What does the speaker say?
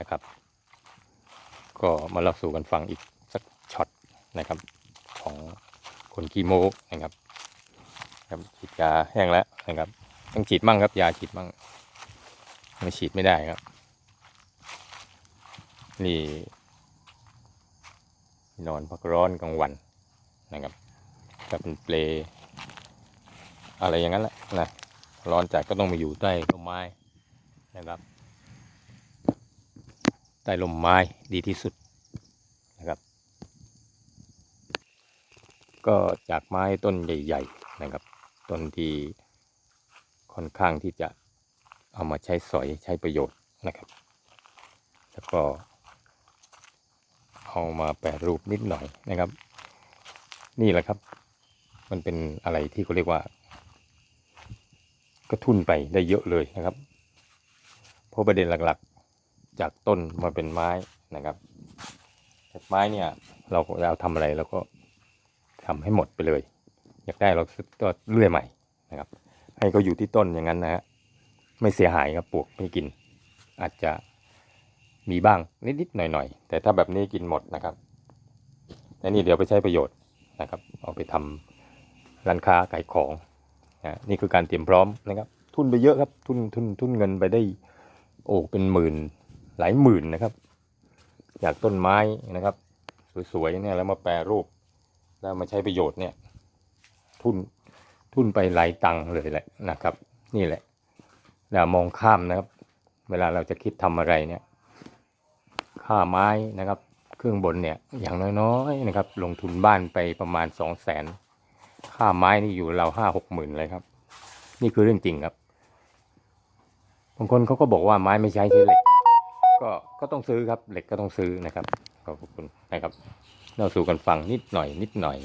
นะครับ ก็มาเล่าสู่กันฟังอีกสักช็อตนะครับของคนขี้โมนะครับครับฉีดยาแห้งแล้วนะครับต้องฉีดมั่งครับยาฉีดมั่งไม่ฉีดไม่ได้ครับ นี่นอนพักร้อนกลางวันนะครับถ้าเป็นเปลอะไรอย่างนั้นแหละนะร้อนจัดก็ต้องมาอยู่ใต้ต้นไม้นะครับ ใต้ลมไม้ดีที่สุดนะครับ ก็จากไม้ต้นใหญ่ ๆนะครับ ต้นที่ค่อนข้างที่จะเอามาใช้สอยใช้ประโยชน์นะครับ แล้วก็เอามาแปรรูปนิดหน่อยนะครับ นี่แหละครับ มันเป็นอะไรที่เขาเรียกว่า ก็ทุนไปได้เยอะเลยนะครับ เพราะประเด็นหลักๆ จากต้นมาเป็นไม้นะครับไม้เนี่ย เราเอาทำอะไรเราก็ทำให้หมดไปเลย อยากได้เราก็เลื่อยใหม่นะครับ ให้เขาอยู่ที่ต้นอย่างนั้นนะฮะไม่เสียหายครับปลวกไม่กิน อาจจะมีบ้างนิดๆหน่อยๆแต่ถ้าแบบนี้กินหมดนะครับและนี่เดี๋ยวไปใช้ประโยชน์นะครับ เอาไปทำร้านค้าขายของนะนี่คือการเตรียมพร้อมนะครับ ทุนไปเยอะครับ ทุนทุนทุนเงินไปได้ โอ้เป็นหมื่น หลายหมื่นนะครับ จากต้นไม้นะครับ สวยๆเนี่ยแล้วมาแปรรูป แล้วมาใช้ประโยชน์เนี่ย ทุนทุนไปหลายตังค์เลยแหละนะครับ นี่แหละอย่ามองข้ามนะครับ เวลาเราจะคิดทำอะไรเนี่ย ค่าไม้นะครับ เครื่องบนเนี่ยอย่างน้อยๆนะครับ ลงทุนบ้านไปประมาณสองแสนค่าไม้นี่อยู่เราห้าหกหมื่นเลยครับ นี่คือเรื่องจริงครับบางคนเขาก็บอกว่าไม้ไม่ใช้ใช้เหล็ก ก็ก็ต้องซื้อครับเหล็กก็ต้องซื้อนะครับขอบคุณนะครับเล่าสู่กันฟังนิดหน่อยนิดหน่อย